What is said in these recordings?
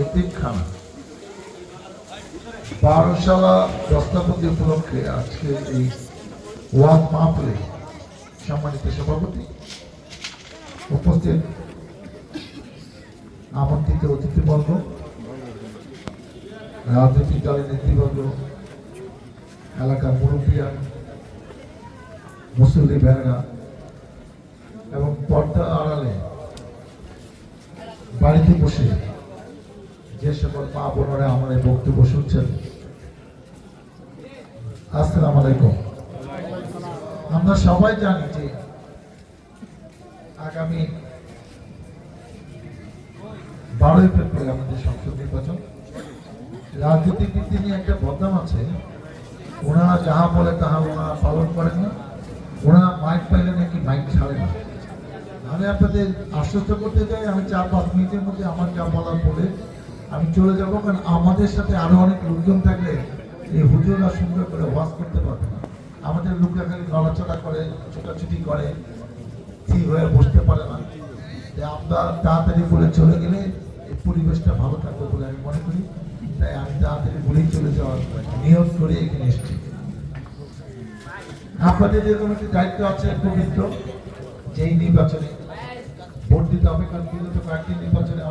এতিমখানা বারোশালা দস্তাপতি উপলক্ষে আজকে এই ওয়াজ মাহফিলে সম্মানিত সভাপতি উপস্থিত আমন্ত্রিত অতিথিবর্গ রাজনৈতিক দলের নেতৃবর্গ, এলাকার মুরব্বিয়া মুসল্লি ভাইরা এবং পর্দা আড়ালে বাড়িতে বসে যে সকল মা বোনেরা এই বক্তব্য শুনছেন। আসসালাম আলাইকুম। আমরা সবাই জানি যে আগামী বারোই ফেব্রুয়ারি আমাদের সংসদ নির্বাচন। রাজনৈতিক নীতি নিয়ে একটা বদনাম আছে। ওনারা যাহা বলে তাহা ওনারা পালন করেন না। ওনারা মাইক পাইলে নাকি মাইক ছাড়ে না। আমি আপনাদের আশ্বস্ত করতে চাই, আমি চার পাঁচ মিনিটের মধ্যে আমার যা বলার বলে আমি চলে যাব কারণ আমাদের সাথে আরও অনেক লোকজন থাকলে এই হুজুরা সুন্দর করে ওয়াজ করতে পারবে না। আমাদের লোকরা খালি নড়াচড়া করে, ছোটাছুটি করে, ঠিক হয়ে বসতে পারে না। যে আমরা তাড়াতাড়ি বলে চলে গেলে এই পরিবেশটা ভালো থাকবে বলে আমি মনে করি। তাই আমি তাড়াতাড়ি বলেই চলে যাওয়ার নিয়ত করে এখানে এসেছি। আপনাদের যে কোনো একটি দায়িত্ব আছে, পবিত্র, যেই নির্বাচনে ভোট দিতে হবে, কারণ বিগত কয়েকটি নির্বাচনে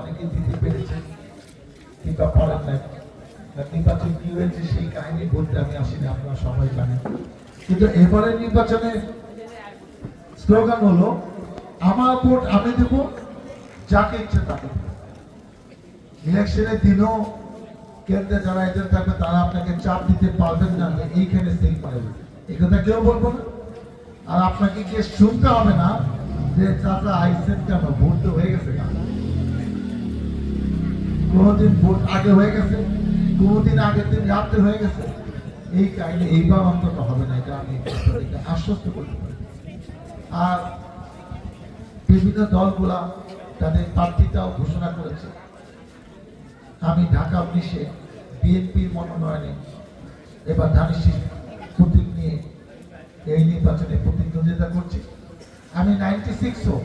কিংবা পারেন নাই নির্বাচন কি হয়েছে সেই কাহিনী বলতে আমি আসিনি আপনারা সবাই জানেন। কিন্তু এবারের নির্বাচনে স্লোগান হলো, আমার ভোট আমি দেব, যাকে ইচ্ছে তাকে ইলেকশনের দিনও কেন্দ্রে যারা এজেন্ট থাকবে, তারা আপনাকে চাপ দিতে পারবেন না এইখানে সেই পারবে এই কথা কেউ বলব না। আর আপনাকে গিয়ে শুনতে হবে না যে চাচা আইসেন কেন, ভোট তো হয়ে গেছে কেন কোনোদিন ভোট আগে হয়ে গেছে, কোনোদিন আগের দিন রাত্রে হয়ে গেছে। এই কাহিনী এইবার অন্তত হবে না, এটা আমি আশ্বস্ত করতে পারি। আর বিভিন্ন দলগুলা তাদের প্রার্থীতাও ঘোষণা করেছে। আমি ঢাকা পুলিশে বিএনপির মনোনয়নে এবার ধানের প্রতীক নিয়ে এই নির্বাচনে প্রতিদ্বন্দ্বিতা করছি। আমি নাইনটি সিক্সও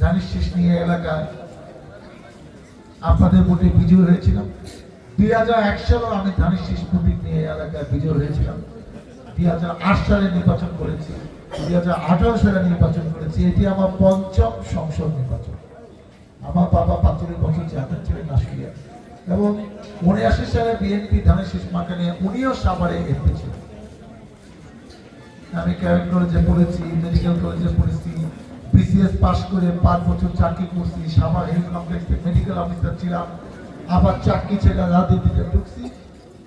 ধানের শীষ নিয়ে এলাকায় আপনাদের ভোটে বিজয় হয়েছিলাম। দুই হাজার এক সালেও আমি ধানের শীষ প্রতীক নিয়ে এলাকায় বিজয় হয়েছিলাম। দুই হাজার আট সালে নির্বাচন করেছি। দুই হাজার আঠারো সালে নির্বাচন করেছি। এটি আমার পঞ্চম সংসদ নির্বাচন। আমার বাবা পাঁচচল্লিশ বছর চেয়ারম্যান ছিলেন নাসিরিয়া এবং উনআশি সালে বিএনপি ধানের শীষ মাকে নিয়ে উনিও সাভারে এমপি ছিলেন। আমি ক্যারেট কলেজে পড়েছি, মেডিকেল কলেজে পড়েছি বিসিএস পাশ করে পাঁচ বছর চাকরি করছি, সাভার হেলথ কমপ্লেক্সে মেডিকেল অফিসার ছিলাম। আবার চাকরি ছেড়ে রাজনীতিতে ঢুকছি।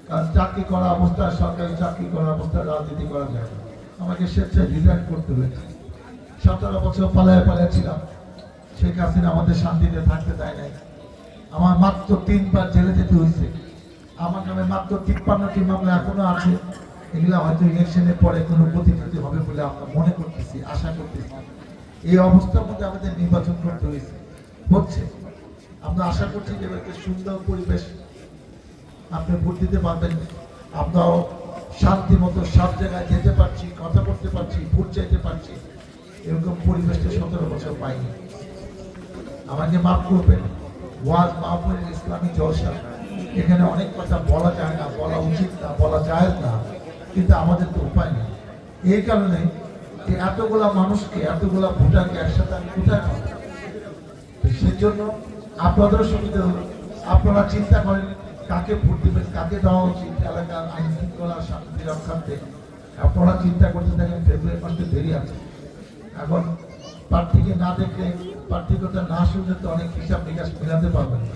কারণ চাকরি করা অবস্থায় সরকারি চাকরি করা অবস্থায় রাজনীতি করা যায় না। আমাকে স্বেচ্ছায় রিজাইন করতে হয়েছে। সতেরো বছর পালায় পালায় ছিলাম। শেখ হাসিনা আমাদের শান্তিতে থাকতে দেয় নাই। আমার মাত্র তিনবার জেলে যেতে হয়েছে। আমার নামে মাত্র তিপ্পান্নটি মামলা এখনও আছে। এগুলো হয়তো ইলেকশনের পরে কোনো প্রতিনিধি হবে বলে আমরা মনে করতেছি, আশা করতেছি। এই অবস্থার মধ্যে আমাদের নির্বাচন করতে হয়েছে। হচ্ছে। আমরা আশা করছি যে একটা সুন্দর পরিবেশ আপনি ভোট দিতে পারবেন। আমরাও শান্তি মতো সব জায়গায় যেতে পারছি, কথা বলতে পারছি, ভোট চাইতে পারছি। এরকম পরিবেশটা সতেরো বছর পাইনি। আমাকে মাফ করবেন, ওয়াজ মাহফুল ইসলামী জলসা। এখানে অনেক কথা বলা যায় না, বলা উচিত না, বলা যায় না। কিন্তু আমাদের তো উপায় নেই। এই কারণে এতগুলা মানুষকে, এতগুলা ভোটারকে একসাথে আমি কোথায় তো সেজন্য আপনাদেরও সুবিধা হলো। আপনারা চিন্তা করেন কাকে ভোট দেবেন, কাকে দেওয়া উচিত এলাকার আইন শৃঙ্খলা শান্তি রক্ষার্থে। আপনারা চিন্তা করতে থাকেন, ফেব্রুয়ারি মাসে দেরি আছে। এখন প্রার্থীকে না দেখলে প্রার্থীর কথা না শুনলে তো অনেক হিসাব নিকাশ মেলাতে পারবেন না।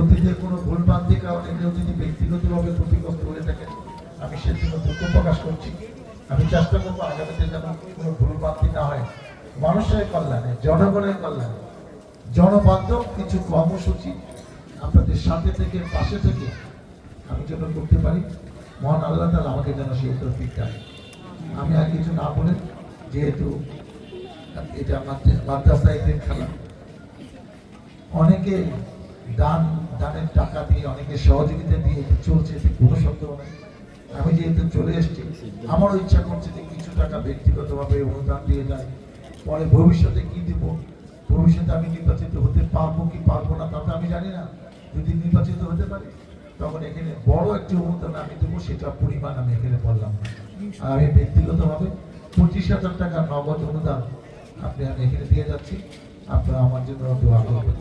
অতীতে কোনো ভুলভ্রান্তির কারণে যদি ব্যক্তিগতভাবে ক্ষতিগ্রস্ত হয়ে থাকে আমি সেজন্য দুঃখ প্রকাশ করছি। আমি চেষ্টা করব আগামীতে যেন কোনো ভুলভ্রান্তি না হয়। মানুষের কল্যাণে, জনগণের কল্যাণে। জনবান্ধব, কিছু কর্মসূচি আপনাদের সাথে থেকে, পাশে থেকে আমি যেন করতে পারি। মহান আল্লাহ তালা আমাকে যেন সেই তৌফিক দেয় আমি আর কিছু না বলে যেহেতু এটা মাদ্রা- মাদ্রাসা এদের খেলা। অনেকে দান দানের টাকা দিয়ে, অনেকে সহযোগিতা দিয়ে চলছে, এতে কোনো সন্দেহ নেই। আমি যেহেতু চলে এসেছি, আমারও ইচ্ছা করছে যে কিছু টাকা ব্যক্তিগতভাবে অনুদান দিয়ে যায়। পরে ভবিষ্যতে কি দিব? ভবিষ্যতে আমি নির্বাচিত হতে পারব কি পারব না তাতে জানি না। যদি নির্বাচিত হতে পারি, তখন এখানে বড় একটি অনুদান আমি দেবো, সেটা পরিমাণ আমি এখানে বললাম আর আমি ব্যক্তিগতভাবে পঁচিশ হাজার টাকা নগদ অনুদান আপনি আমি এখানে দিয়ে যাচ্ছি। আপনারা আমার জন্য দোয়া করবেন।